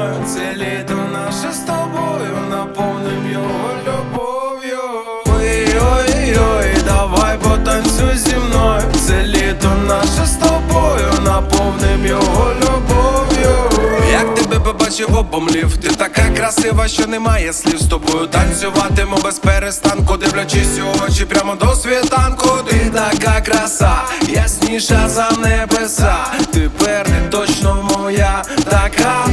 мною, це літо наше з тобою, наповним його любов'ю. Ой-ой-ой, давай потанцюй зі мною, це літо наше з тобою, наповним його любов'ю. Як тебе побачив, обомлів, ти така красива, що немає слів з тобою танцюватиму без перестанку, дивлячись у очі прямо до світанку. Ти така краса, ясніша за небеса. Тепер точно моя, така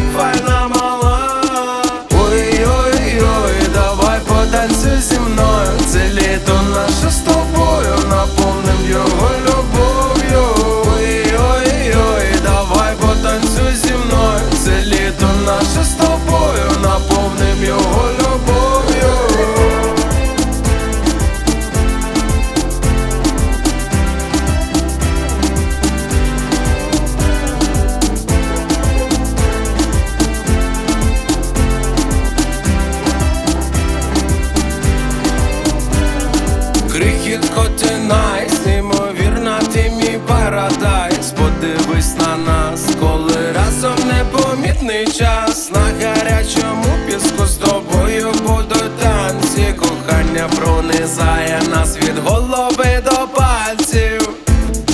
Крихітко, ти найс, неймовірна, ти мій парадайс Подивись на нас, коли разом непомітний час. На гарячому піску з тобою будуть танці. Кохання пронизає нас від голови до пальців.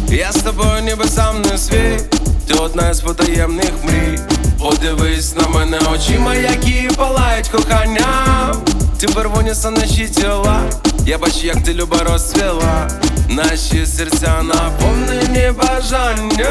Я з тобою ніби сам не свій, ти одна з потаємних мрій. Подивись на мене очима, які палають коханням. Ти первоніса наші тіла, я бачу, як ти люба розцвіла, наші серця наповнені бажанням.